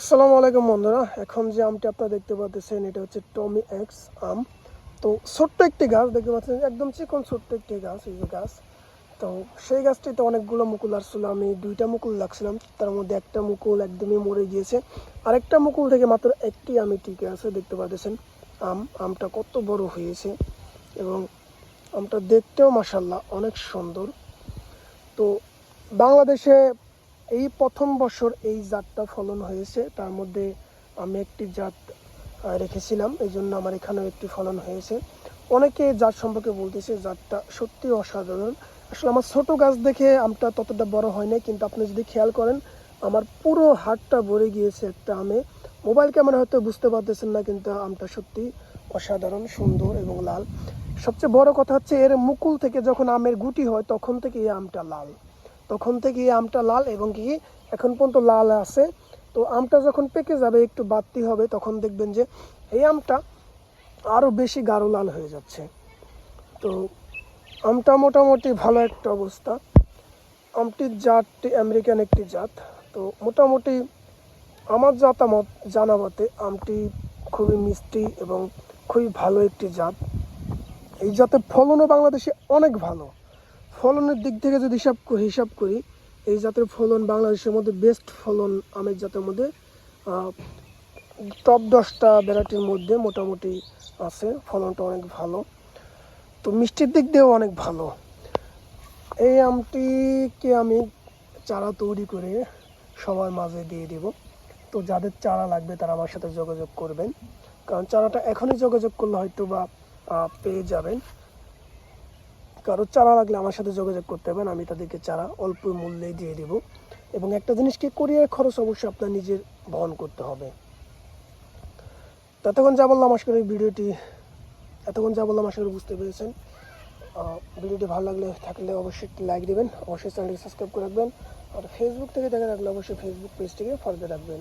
আসসালামু আলাইকুম বন্ধুরা, এখন যে আমটি আপনারা দেখতে পাচ্ছেন, এটা হচ্ছে টমি এক্স আম। তো ছোট্ট একটি গাছ, দেখতে পাচ্ছেন, একদম চিকন ছোট্ট একটি গাছ, এই যে গাছ। তো সেই গাছটিতে অনেকগুলো মুকুল আসছিল, আমি দুইটা মুকুল লাগছিলাম তার মধ্যে একটা মুকুল একদমই মরে গিয়েছে। আরেকটা মুকুল থেকে মাত্র একটি আমি টিকে আছে, দেখতে পাচ্ছেন, আম, আমটা কত বড় হয়েছে। এবং আমটা দেখতেও মাসাল্লাহ অনেক সুন্দর। তো বাংলাদেশে এই প্রথম বছর এই জাতটা ফলন হয়েছে, তার মধ্যে আমি একটি জাত রেখেছিলাম, এই জন্য আমার এখানেও একটি ফলন হয়েছে। অনেকে জাত সম্পর্কে বলতেছে, জাতটা সত্যি অসাধারণ। আসলে আমার ছোট গাছ দেখে আমটা ততটা বড় হয় নাই, কিন্তু আপনি যদি খেয়াল করেন, আমার পুরো হাতটা ভরে গিয়েছে একটা আমে। মোবাইল ক্যামেরা হয়তো বুঝতে পারতেছেন না, কিন্তু আমটা সত্যি অসাধারণ, সুন্দর এবং লাল। সবচেয়ে বড় কথা হচ্ছে, এর মুকুল থেকে যখন আমের গুটি হয়, তখন থেকে এই আমটা লাল। তখন থেকে আমটা লাল এবং কি এখন পর্যন্ত লাল আছে। তো আমটা যখন পেকে যাবে, একটু বাড়তি হবে, তখন দেখবেন যে এই আমটা আরও বেশি গাঢ় লাল হয়ে যাচ্ছে। তো আমটা মোটামুটি ভালো একটা অবস্থা। আমটির জাতটি আমেরিকান একটি জাত। তো মোটামুটি আমার জাতামত জানা মতে আমটি খুবই মিষ্টি এবং খুবই ভালো একটি জাত। এই জাতের ফলনও বাংলাদেশে অনেক ভালো। ফলনের দিক থেকে যদি হিসাব করি হিসাব করি, এই জাতের ফলন বাংলাদেশের মধ্যে বেস্ট ফলন আমের জাতের মধ্যে টপ দশটা ভ্যারাইটির মধ্যে মোটামুটি আছে, ফলনটা অনেক ভালো। তো মিষ্টির দিক দিয়েও অনেক ভালো। এই আমটিকে আমি চারা তৈরি করে সবার মাঝে দিয়ে দেব। তো যাদের চারা লাগবে তারা আমার সাথে যোগাযোগ করবেন। কারণ চারাটা এখনই যোগাযোগ করলে হয়তো বা পেয়ে যাবেন। কারও চারা লাগলে আমার সাথে যোগাযোগ করতে পারেন আমি তাদেরকে চারা অল্প মূল্যে দিয়ে দেব। এবং একটা জিনিস কি কোরিয়ার খরচ অবশ্যই আপনার নিজের বহন করতে হবে। ততক্ষণ যা বললাম, আশা করি ভিডিওটি এতক্ষণ যা বললাম, আশা করি বুঝতে পেরেছেন। ভিডিওটি ভালো লাগলে থাকলে অবশ্যই একটি লাইক দেবেন, অবশ্যই চ্যানেলটি সাবস্ক্রাইব করে রাখবেন। আর ফেসবুক থেকে দেখা রাখলে অবশ্যই ফেসবুক পেজটিকে ফলো রাখবেন।